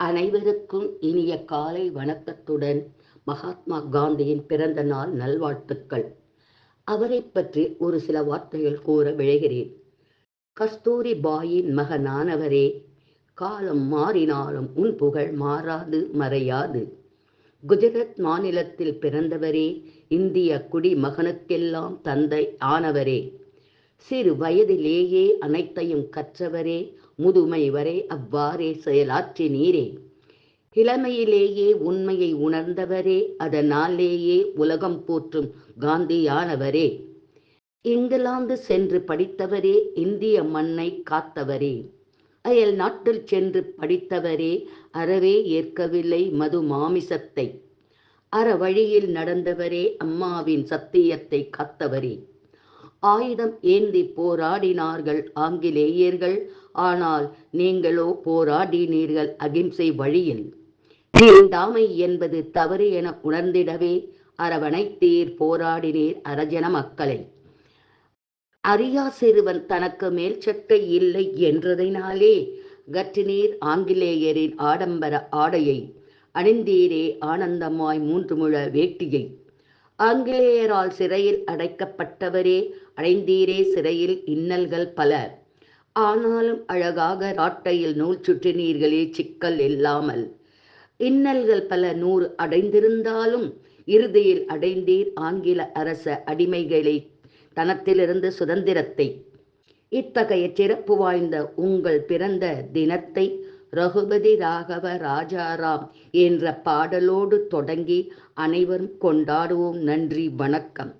அனைவருக்கும் இனிய காலை வணக்கத்துடன் மகாத்மா காந்தியின் பிறந்த நாள் நல்வாழ்த்துக்கள். அவரை பற்றி ஒரு சில வார்த்தைகள் கூற விழைகிறேன். கஸ்தூரி பாயின் மகனானவரே காலம் மாறினாலும் உன் புகழ் மாறாது மறையாது. குஜராத் மாநிலத்தில் பிறந்தவரே இந்திய குடிமகனுக்கெல்லாம் தந்தை ஆனவரே. சிறு வயதிலேயே அனைத்தையும் கற்றவரே முதுமை வரை அவ்வாறே செயலாற்றி நீரே. இளமையிலேயே உண்மையை உணர்ந்தவரே அதனாலேயே உலகம் போற்றும் காந்தியானவரே. இங்கிலாந்து சென்று படித்தவரே இந்திய மண்ணை காத்தவரே. அயல் நாட்டில் சென்று படித்தவரே அறவே ஏற்கவில்லை மது மாமிசத்தை. அற வழியில் நடந்தவரே அம்மாவின் சத்தியத்தை காத்தவரே. ஆயுதம் ஏந்தி போராடினார்கள் ஆங்கிலேயர்கள். ஆனால் நீங்களோ போராடினீர்கள் அகிம்சை வழியில். தீண்டாமை என்பது தவறு என உணர்ந்திடவே அரவணைத்தீர் போராடினீர் அரஜன மக்களை. அறியா சிறுவன் தனக்கு மேல் சட்டை இல்லை என்றதினாலே கற்றினீர் ஆங்கிலேயரின் ஆடம்பர ஆடையை அணிந்தீரே ஆனந்தமாய் மூன்று முழ வேட்டியை. ஆங்கிலேயரால் சிறையில் அடைக்கப்பட்டவரே அடைந்தீரே சிறையில் இன்னல்கள் பல. ஆனாலும் அழகாக ராட்டையில் நூல் சுற்றினீர்களே சிக்கல் இல்லாமல். இன்னல்கள் பல நூறு அடைந்திருந்தாலும் இறுதியில் அடைந்தீர் ஆங்கில அரச அடிமைகளை தனத்திலிருந்து சுதந்திரத்தை. இத்தகைய சிறப்பு வாய்ந்த உங்கள் பிறந்த தினத்தை ரகுபதி ராகவ ராஜாராம் என்ற பாடலோடு தொடங்கி அனைவரும் கொண்டாடுவோம். நன்றி வணக்கம்.